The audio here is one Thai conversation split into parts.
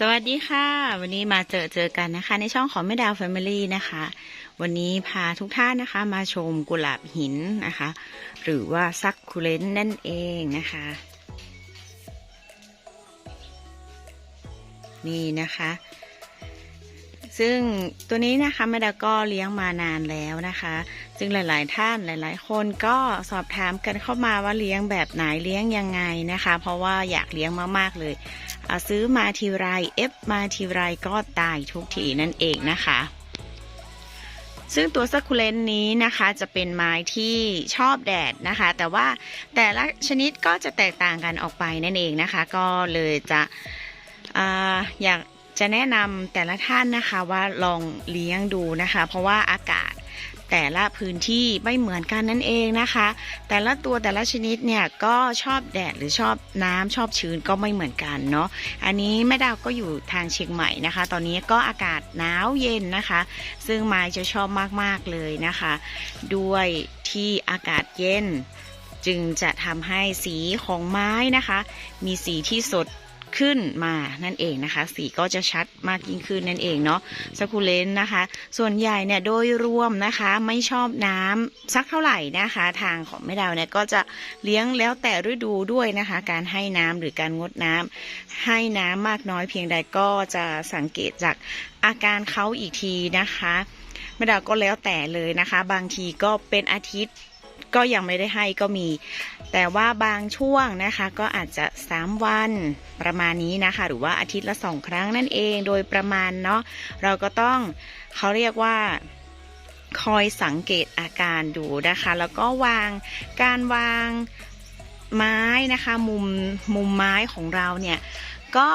สวัสดีค่ะ วันนี้มาเจอเจอกันนะคะ ในช่องของแม่ดาวแฟมิลี่นะคะ วันนี้พาทุกท่านนะคะ มาชมกุหลาบหินนะคะ หรือว่าซักคูเลนนั่นเองนะคะ นี่นะคะ ซึ่งตัวนี้นะคะแม่ดาก็เลี้ยงมานานแล้วนะคะ ซึ่งหลาย ๆ ท่านหลาย ๆ คนก็สอบถามกันเข้ามาว่าเลี้ยงแบบไหนเลี้ยงยังไงนะคะ เพราะว่าอยากเลี้ยงมาก ๆ เลยอะซื้อมาทีไรเอฟมาทีไรก็ตายทุกทีนั่นเองนะคะ ซึ่งตัวซักคูเลนนี้นะคะจะเป็นไม้ที่ชอบแดดนะคะ แต่ว่าแต่ละชนิดก็จะแตกต่างกันออกไปนั่นเองนะคะ ก็เลยจะออยาก จะแนะนำแต่ละท่านนะคะว่าลองเลี้ยงดูนะคะ เพราะว่าอากาศแต่ละพื้นที่ไม่เหมือนกันนั่นเองนะคะ แต่ละตัวแต่ละชนิดเนี่ยก็ชอบแดดหรือชอบน้ำชอบชื้นก็ไม่เหมือนกันเนาะอันนี้แม่ดาวก็อยู่ทางเชียงใหม่นะคะ ตอนนี้ก็อากาศหนาวเย็นนะคะ ซึ่งไม้จะชอบมากๆเลยนะคะ ด้วยที่อากาศเย็น จึงจะทำให้สีของไม้นะคะ มีสีที่สด ขึ้นมานั่นเองนะคะ สีก็จะชัดมากยิ่งขึ้นนั่นเองเนาะสกูเลนนะคะ ส่วนใหญ่เนี่ยโดยรวมนะคะไม่ชอบน้ำสักเท่าไหร่นะคะ ทางของแม่ดาวเนี่ยก็จะเลี้ยงแล้วแต่ฤดูด้วยนะคะ การให้น้ำหรือการงดน้ำให้น้ำมากน้อยเพียงใดก็จะสังเกตจากอาการเขาอีกทีนะคะแม่ดาวก็แล้วแต่เลยนะคะ บางทีก็เป็นอาทิตย์ ก็ยังไม่ได้ให้ก็มี แต่ว่าบางช่วงนะคะ ก็อาจจะ 3 วันประมาณนี้นะคะ หรือว่าอาทิตย์ละสองครั้งนั่นเองโดยประมาณเนาะเราก็ต้องเขาเรียกว่าคอยสังเกตอาการดูนะคะ แล้วก็วางการวางไม้นะคะ มุมมุมไม้ของเราเนี่ย ก็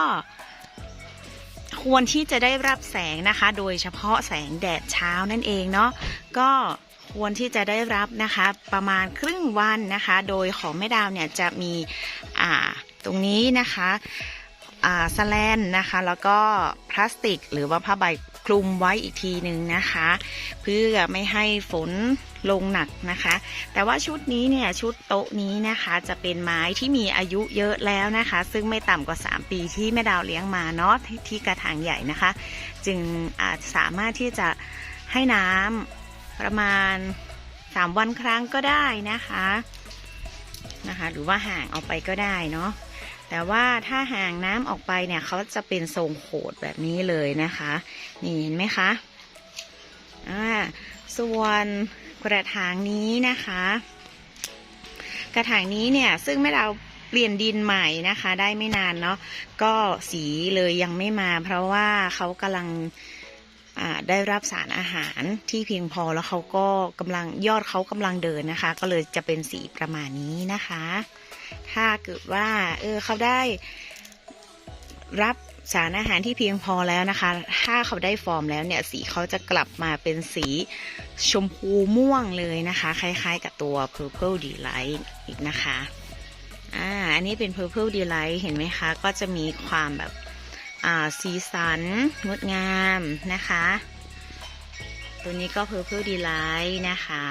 ควรที่จะได้รับแสงนะคะ โดยเฉพาะแสงแดดเช้านั่นเองเนาะก็ ควรที่จะได้รับนะคะประมาณครึ่งวันนะคะ โดยของแม่ดาวเนี่ยจะมีอ่าตรงนี้นะคะอ่าสแลนนะคะ แล้วก็พลาสติก หรือว่าผ้าใบคลุมไว้อีกทีหนึ่งนะคะ เพื่อไม่ให้ฝนลงหนักนะคะ แต่ว่าชุดนี้เนี่ยชุดโต๊ะนี้นะคะจะเป็นไม้ที่มีอายุเยอะแล้วนะคะ ซึ่งไม่ต่ำกว่า 3 ปีที่แม่ดาวเลี้ยงมาเนาะทที่กระถางใหญ่นะคะ จึงอาจสามารถที่จะให้น้ำ ประมาณ 3 วันครั้งก็ได้นะคะนะคะ หรือว่าห่างออกไปก็ได้เนาะแต่ว่าถ้าห่างน้ำออกไปเนี่ยเขาจะเป็นทรงโขดแบบนี้เลยนะคะ นี่เห็นไหมคะอ่าส่วนกระถางนี้นะคะ กระถางนี้เนี่ยซึ่งแม่เราเปลี่ยนดินใหม่นะคะ ได้ไม่นานเนาะก็สีเลยยังไม่มา เพราะว่าเขากำลัง ได้รับสารอาหารที่เพียงพอแล้วเขาก็กำลังยอดเขากำลังเดินนะคะ ก็เลยจะเป็นสีประมาณนี้นะคะ ถ้าเกิดว่าเออเขาได้รับสารอาหารที่เพียงพอแล้วนะคะ ถ้าเขาได้ฟอร์มแล้วเนี่ยสีเขาจะกลับมาเป็นสีชมพูม่วงเลยนะคะ คล้ายๆกับตัว Purple Delight อีกนะคะ อ่า อันนี้เป็น Purple Delight เห็นไหมคะ ก็จะมีความแบบ สีสัน งดงามนะคะ ตัวนี้ก็ Purple Delight นะคะ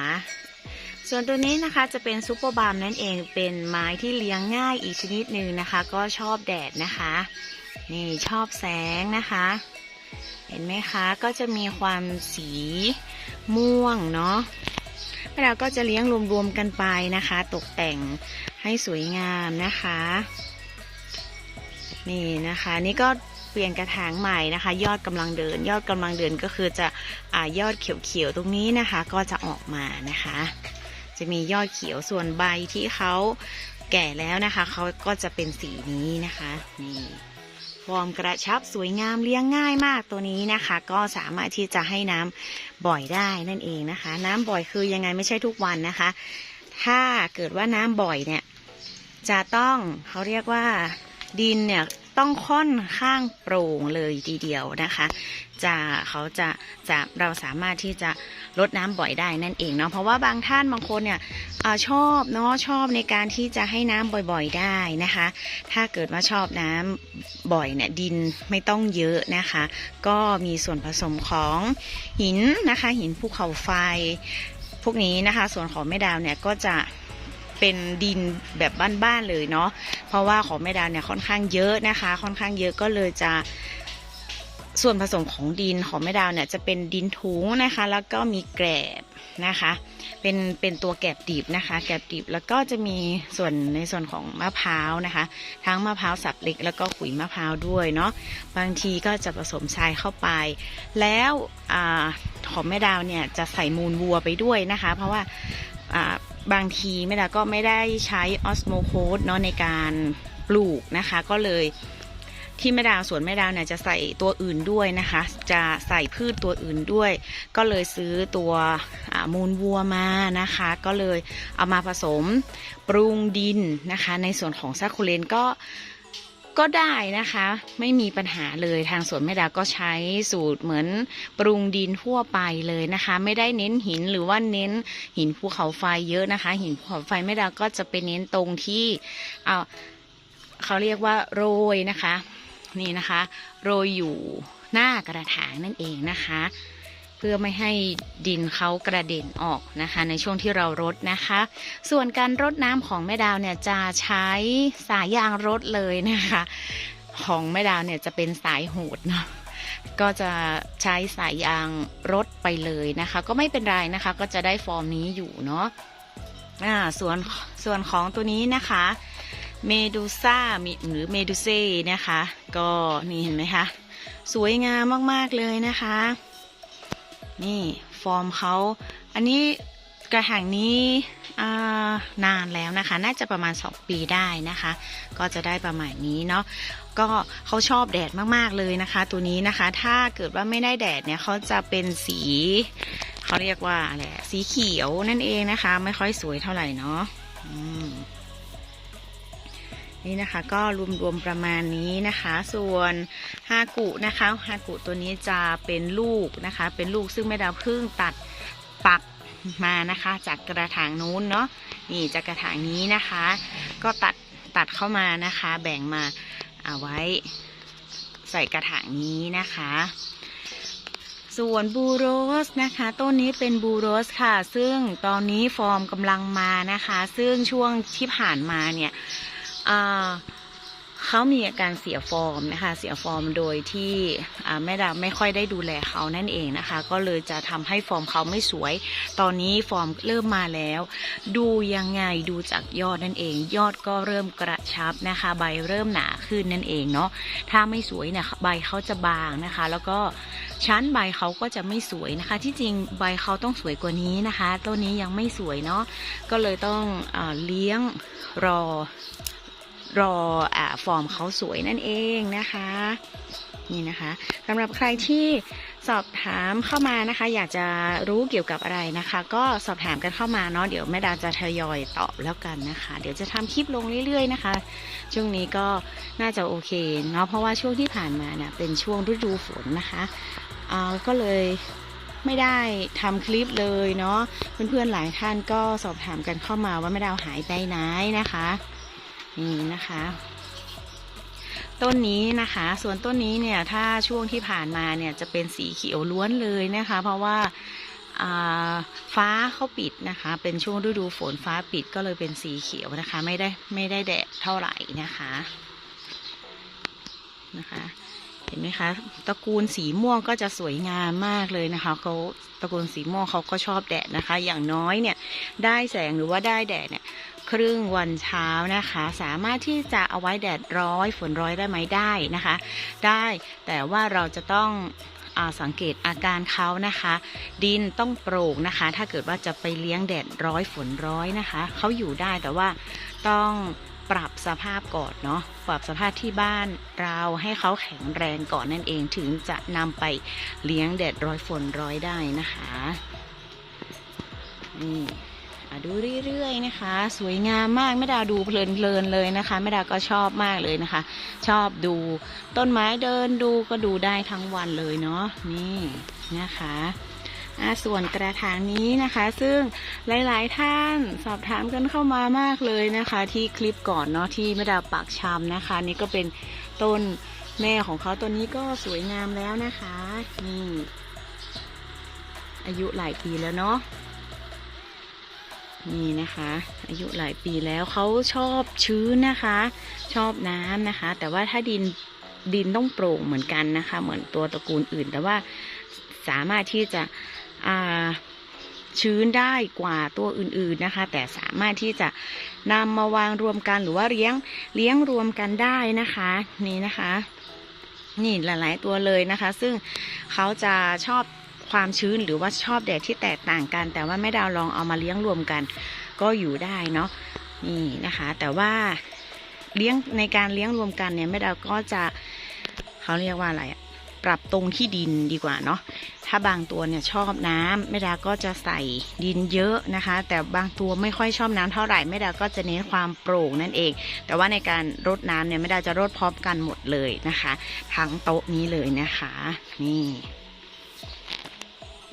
ส่วนตัวนี้นะคะจะเป็นซูเปอร์บามนั่นเองเป็นไม้ที่เลี้ยงง่ายอีกชนิดหนึ่งนะคะ ก็ชอบแดดนะคะ นี่ชอบแสงนะคะ เห็นไหมคะก็จะมีความสีม่วงเนาะเราก็จะเลี้ยงรวมๆกันไปนะคะ ตกแต่งให้สวยงามนะคะ นี่นะคะ นี่ก็ เปลี่ยนกระถางใหม่นะคะ ยอดกำลังเดิน ยอดกำลังเดินก็คือจะอ่ายอดเขียวๆตรงนี้นะคะ ก็จะออกมานะคะ จะมียอดเขียวส่วนใบที่เขาแก่แล้วนะคะเขาก็จะเป็นสีนี้นะคะนี่ฟอร์มกระชับสวยงามเลี้ยงง่ายมากตัวนี้นะคะ ก็สามารถที่จะให้น้ำบ่อยได้นั่นเองนะคะ น้ำบ่อยคือยังไงไม่ใช่ทุกวันนะคะ ถ้าเกิดว่าน้ำบ่อยเนี่ยจะต้องเขาเรียกว่าดินเนี่ย ต้องค่อนข้างโปร่งเลยทีเดียวนะคะ จะเขาจะจะเราสามารถที่จะลดน้ำบ่อยได้นั่นเองเนาะเพราะว่าบางท่านบางคนเนี่ยอาชอบเนาะชอบในการที่จะให้น้ำบ่อยๆได้นะคะ ถ้าเกิดว่าชอบน้ำบ่อยเนี่ยดินไม่ต้องเยอะนะคะ ก็มีส่วนผสมของหินนะคะ หินภูเขาไฟ พวกนี้นะคะ ส่วนของแม่ดาวเนี่ยก็จะ เป็นดินแบบบ้านๆเลยเนาะเพราะว่าของแม่ดาเนี่ยค่อนข้างเยอะนะคะ ค่อนข้างเยอะก็เลยจะส่วนผสมของดินของแม่ดาวเนี่ยจะเป็นดินถุงนะคะ แล้วก็มีแกลบนะคะ เป็นเป็นตัวแกลบดิบนะคะ แกลบดิบแล้วก็จะมีส่วนในส่วนของมะพร้าวนะคะ ทั้งมะพร้าวสับเล็กแล้วก็ขุยมะพร้าวด้วยเนาะบางทีก็จะผสมทรายเข้าไป แล้วอของแม่ดาวเนี่ยจะใส่มูลวัวไปด้วยนะคะ เพราะว่า บางทีแม่ดาวก็ไม่ได้ใช้ออสโมโคสเนาะในการปลูกนะคะ ก็เลยที่แม่ดาวสวนแม่ดาวเนี่ยจะใส่ตัวอื่นด้วยนะคะ จะใส่พืชตัวอื่นด้วย ก็เลยซื้อตัวมูลวัวมานะคะ ก็เลยเอามาผสมปรุงดินนะคะ ในส่วนของซาคูเลนก็ ก็ได้นะคะ ไม่มีปัญหาเลยทางสวนแม่ดาวก็ใช้สูตรเหมือนปรุงดินทั่วไปเลยนะคะ ไม่ได้เน้นหินหรือว่าเน้นหินภูเขาไฟเยอะนะคะ หินภูเขาไฟแม่ดาวก็จะไปเน้นตรงที่เอาเขาเรียกว่าโรยนะคะ นี่นะคะ โรยอยู่หน้ากระถางนั่นเองนะคะ เพื่อไม่ให้ดินเขากระเด็นออกนะคะ ในช่วงที่เรารดนะคะ ส่วนการรดน้ำของแม่ดาวเนี่ยจะใช้สายยางรดเลยนะคะ ของแม่ดาวเนี่ยจะเป็นสายโหดเนาะก็จะใช้สายยางรดไปเลยนะคะ ก็ไม่เป็นไรนะคะ ก็จะได้ฟอร์มนี้อยู่เนาะอ่าส่วนส่วนของตัวนี้นะคะเมดูซ่าหรือเมดูเซ่นะคะ ก็นี่เห็นไหมคะ สวยงามมาก ๆ เลยนะคะ นี่ฟอร์มเขาอันนี้กระถางนี้นานแล้วนะคะ น่าจะประมาณ 2 ปีได้นะคะ ก็จะได้ประมาณนี้เนาะก็เขาชอบแดดมากๆเลยนะคะ ตัวนี้นะคะ ถ้าเกิดว่าไม่ได้แดดเนี่ยเขาจะเป็นสีเขาเรียกว่าอะไรสีเขียวนั่นเองนะคะ ไม่ค่อยสวยเท่าไหร่เนาะ นี่นะคะก็รวมๆประมาณนี้นะคะ ส่วนฮากุนะคะฮากุตัวนี้จะเป็นลูกนะคะ เป็นลูกซึ่งแม่ดาวเพิ่งตัดปักมานะคะ จากกระถางนู้นเนาะนี่จากกระถางนี้นะคะ ก็ตัดตัดเข้ามานะคะ แบ่งมาเอาไว้ใส่กระถางนี้นะคะ ส่วนบูโรสนะคะ ต้นนี้เป็นบูโรสค่ะ ซึ่งตอนนี้ฟอร์มกำลังมานะคะ ซึ่งช่วงที่ผ่านมาเนี่ย เขามีอาการเสียฟอร์มนะคะ เสียฟอร์มโดยที่แม่ดาไม่ค่อยได้ดูแลเขานั่นเองนะคะ ก็เลยจะทำให้ฟอร์มเขาไม่สวย ตอนนี้ฟอร์มเริ่มมาแล้ว ดูยังไงดูจากยอดนั่นเอง ยอดก็เริ่มกระชับนะคะ ใบเริ่มหนาขึ้นนั่นเองเนาะ ถ้าไม่สวยเนี่ยใบเขาจะบางนะคะ แล้วก็ชั้นใบเขาก็จะไม่สวยนะคะ ที่จริงใบเขาต้องสวยกว่านี้นะคะ ต้นนี้ยังไม่สวยเนาะ ก็เลยต้องอเลี้ยงรอ รออฟอร์มเขาสวยนั่นเองนะคะนี่นะคะสำหรับใครที่สอบถามเข้ามานะคะ อยากจะรู้เกี่ยวกับอะไรนะคะ ก็สอบถามกันเข้ามาเนาะเดี๋ยวแม่ดาจะทยอยตอบแล้วกันนะคะ เดี๋ยวจะทำคลิปลงเรื่อยๆนะคะ ช่วงนี้ก็น่าจะโอเคเนาะเพราะว่าช่วงที่ผ่านมาเนี่ยเป็นช่วงฤดูฝนนะคะอ่าก็เลยไม่ได้ทำคลิปเลยเนาะเพื่อนๆหลายท่านก็สอบถามกันเข้ามาว่าแม่ดาวหายไปไหนนะคะ นี่นะคะ ต้นนี้นะคะ ส่วนต้นนี้เนี่ยถ้าช่วงที่ผ่านมาเนี่ยจะเป็นสีเขียวล้วนเลยนะคะ เพราะว่าอ่าฟ้าเขาปิดนะคะ เป็นช่วงฤดูฝนฟ้าปิดก็เลยเป็นสีเขียวนะคะ ไม่ได้ไม่ได้แดดเท่าไหร่นะคะนะคะ เห็นไหมคะตระกูลสีม่วงก็จะสวยงามมากเลยนะคะเขาตระกูลสีม่วงเขาก็ชอบแดดนะคะ อย่างน้อยเนี่ยได้แสงหรือว่าได้แดดเนี่ย ครึ่งวันเช้านะคะ สามารถที่จะเอาไว้แดดร้อยฝนร้อยได้ไหมได้นะคะ ได้แต่ว่าเราจะต้องอาสังเกตอาการเขานะคะ ดินต้องโปร่งนะคะ ถ้าเกิดว่าจะไปเลี้ยงแดดร้อยฝนร้อยนะคะเขาอยู่ได้แต่ว่าต้องปรับสภาพก่อนเนาะปรับสภาพที่บ้านเราให้เขาแข็งแรงก่อนนั่นเองถึงจะนำไปเลี้ยงแดดร้อยฝนร้อยได้นะคะนี่ ดูเรื่อยๆนะคะ สวยงามมากแม่ดาดูเพลินๆเลยนะคะแม่ดาก็ชอบมากเลยนะคะ ชอบดูต้นไม้เดินดูก็ดูได้ทั้งวันเลยเนาะนี่นะคะส่วนกระถางนี้นะคะ ซึ่งหลาย ๆ ท่านสอบถามกันเข้ามามากเลยนะคะ ที่คลิปก่อนเนาะที่แม่ดาปากชำนะคะ นี่ก็เป็นต้นแม่ของเขาตัวนี้ก็สวยงามแล้วนะคะนี่อายุหลายปีแล้วเนาะ นี่นะคะ อายุหลายปีแล้วเขาชอบชื้นนะคะ ชอบน้ำนะคะ แต่ว่าถ้าดินดินต้องโปร่งเหมือนกันนะคะ เหมือนตัวตระกูลอื่น แต่ว่าสามารถที่จะชื้นได้กว่าตัวอื่นๆนะคะ แต่สามารถที่จะนำมาวางรวมกันหรือว่าเลี้ยงเลี้ยงรวมกันได้นะคะ นี่นะคะ นี่หลาย ๆ ตัวเลยนะคะ ซึ่งเขาจะชอบ ความชื้นหรือว่าชอบแดดที่แตกต่างกัน แต่ว่าแม่ดาวลองเอามาเลี้ยงรวมกัน ก็อยู่ได้เนาะนี่นะคะ แต่ว่าเลี้ยงในการเลี้ยงรวมกันเนี่ยแม่ดาวก็จะเขาเรียกว่าอะไรอะปรับตรงที่ดินดีกว่าเนาะ ถ้าบางตัวเนี่ยชอบน้ำแม่ดาก็จะใส่ดินเยอะนะคะ แต่บางตัวไม่ค่อยชอบน้ำเท่าไหร่แม่ดาก็จะเน้นความโปร่งนั่นเอง แต่ว่าในการรดน้ำเนี่ยแม่ดาจะรดพร้อมกันหมดเลยนะคะ ทั้งโต๊ะนี้เลยนะคะ นี่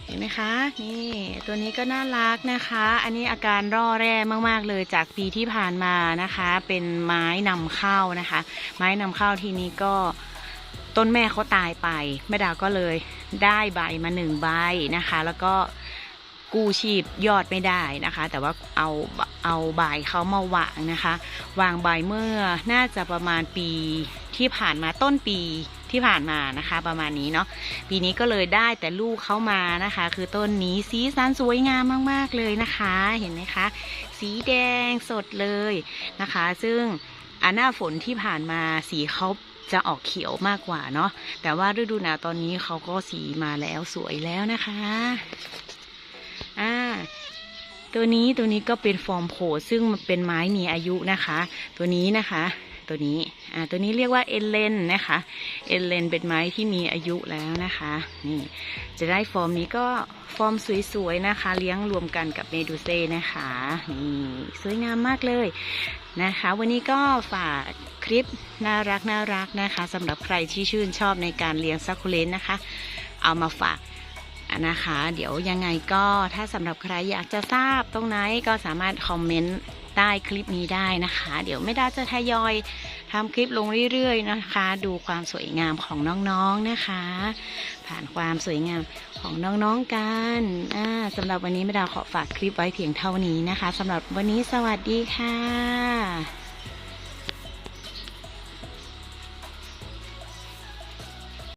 เห็นไหมคะ นี่ตัวนี้ก็น่ารักนะคะ อันนี้อาการร่อแร่มาก ๆ เลยจากปีที่ผ่านมานะคะ เป็นไม้นำเข้านะคะ ไม้นำเข้าทีนี้ก็ต้นแม่เขาตายไปแม่ดาวก็เลยได้ใบมาหนึ่งใบนะคะ แล้วก็กู้ชีพยอดไม่ได้นะคะ แต่ว่าเอาเอาใบเขามาวางนะคะ วางใบเมื่อน่าจะประมาณปีที่ผ่านมาต้นปี ที่ผ่านมานะคะ ประมาณนี้เนาะปีนี้ก็เลยได้แต่ลูกเขามานะคะ คือต้นนี้สีสันสวยงามมาก ๆ เลยนะคะ เห็นไหมคะ สีแดงสดเลยนะคะ ซึ่งอันหน้าฝนที่ผ่านมาสีเขาจะออกเขียวมากกว่าเนาะแต่ว่าฤดูหนาวตอนนี้เขาก็สีมาแล้วสวยแล้วนะคะอ่าตัวนี้ตัวนี้ก็เป็นฟอร์มโผซึ่งมันเป็นไม้มีอายุนะคะ ตัวนี้นะคะ ตัวนี้อ่าตัวนี้เรียกว่าเอเลนนะคะ เอเลนเป็นไม้ที่มีอายุแล้วนะคะ นี่จะได้ฟอร์มนี้ก็ฟอร์มสวยๆนะคะ เลี้ยงรวมกันกับเมดูเซ่นะคะนี่สวยงามมากเลยนะคะ วันนี้ก็ฝากคลิปน่ารักน่ารักนะคะสำหรับใครที่ชื่นชอบในการเลี้ยงซักคูเลนนะคะ เอามาฝากนะคะ เดี๋ยวยังไงก็ถ้าสำหรับใครอยากจะทราบตรงไหนก็สามารถคอมเมนต์ ใต้คลิปนี้ได้นะคะ เดี๋ยวไม่ได้จะทยอยทำคลิปลงเรื่อยๆนะคะ ดูความสวยงามของน้องๆนะคะ ผ่านความสวยงามของน้องๆกันสำหรับวันนี้ไม่ดาขอฝากคลิปไว้เพียงเท่านี้นะคะสำหรับวันนี้สวัสดีค่ะ